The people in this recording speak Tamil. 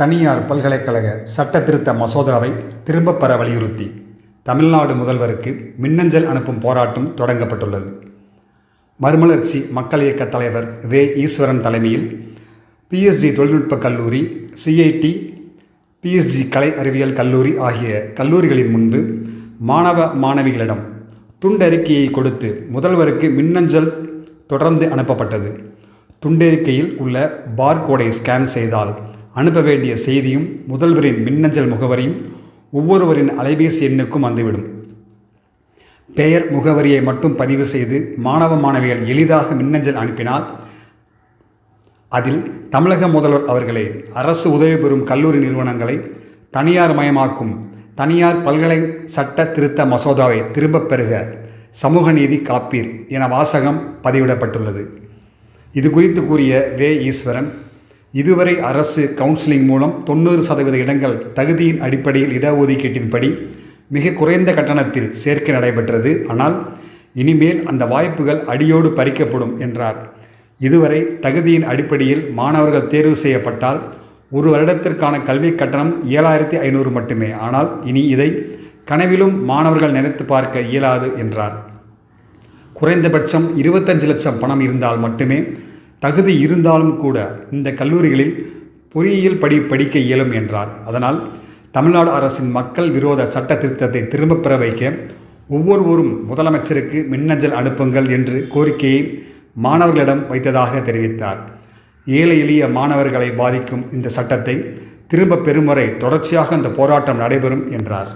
தனியார் பல்கலைக்கழக சட்ட திருத்த மசோதாவை திரும்பப் பெற வலியுறுத்தி தமிழ்நாடு முதல்வருக்கு மின்னஞ்சல் அனுப்பும் போராட்டம் தொடங்கப்பட்டுள்ளது. மறுமலர்ச்சி மக்கள் இயக்க தலைவர் வே. ஈஸ்வரன் தலைமையில் பிஎஸ்ஜி தொழில்நுட்ப கல்லூரி சிஐடி பிஎஸ்ஜி கலை அறிவியல் கல்லூரி ஆகிய கல்லூரிகளின் முன்பு மாணவ மாணவிகளிடம் துண்டறிக்கையை கொடுத்து முதல்வருக்கு மின்னஞ்சல் தொடர்ந்து அனுப்பப்பட்டது. துண்டறிக்கையில் உள்ள பார்கோடை ஸ்கேன் செய்தால் அனுப்ப வேண்டிய செய்தியும் முதல்வரின் மின்னஞ்சல் முகவரியும் ஒவ்வொருவரின் அலைபேசி எண்ணுக்கும் வந்துவிடும். பெயர் முகவரியை மட்டும் பதிவு செய்து மாணவ மாணவிகள் எளிதாக மின்னஞ்சல் அனுப்பினால் அதில் தமிழக முதல்வர் அவர்களே அரசு உதவி பெறும் கல்லூரி நிறுவனங்களை தனியார் மயமாக்கும் தனியார் பல்கலை சட்ட திருத்த மசோதாவை திரும்பப் பெறுக சமூக நீதி காப்பீர் என வாசகம் பதிவிடப்பட்டுள்ளது. இது குறித்து கூறிய வே ஈஸ்வரன் இதுவரை அரசு கவுன்சிலிங் மூலம் தொண்ணூறு சதவீத இடங்கள் தகுதியின் அடிப்படையில் இடஒதுக்கீட்டின்படி மிக குறைந்த கட்டணத்தில் சேர்க்கை நடைபெற்றது. ஆனால் இனிமேல் அந்த வாய்ப்புகள் அடியோடு பறிக்கப்படும் என்றார். இதுவரை தகுதியின் அடிப்படையில் மாணவர்கள் தேர்வு செய்யப்பட்டால் ஒரு வருடத்திற்கான கல்வி கட்டணம் ஏழாயிரத்தி ஐநூறு மட்டுமே. ஆனால் இனி இதை கனவிலும் மாணவர்கள் நினைத்து பார்க்க இயலாது என்றார். குறைந்தபட்சம் இருபத்தஞ்சு லட்சம் பணம் இருந்தால் மட்டுமே தகுதி இருந்தாலும் கூட இந்த கல்லூரிகளில் பொறியியல் படி படிக்க இயலும் என்றார். அதனால் தமிழ்நாடு அரசின் மக்கள் விரோத சட்ட திருத்தத்தை திரும்பப் பெற வைக்க ஒவ்வொருவரும் முதலமைச்சருக்கு மின்னஞ்சல் அனுப்புங்கள் என்று கோரிக்கையை மாணவர்களிடம் வைத்ததாக தெரிவித்தார். ஏழை எளிய மாணவர்களை பாதிக்கும் இந்த சட்டத்தை திரும்பப் பெறும் வரை தொடர்ச்சியாக இந்த போராட்டம் நடைபெறும் என்றார்.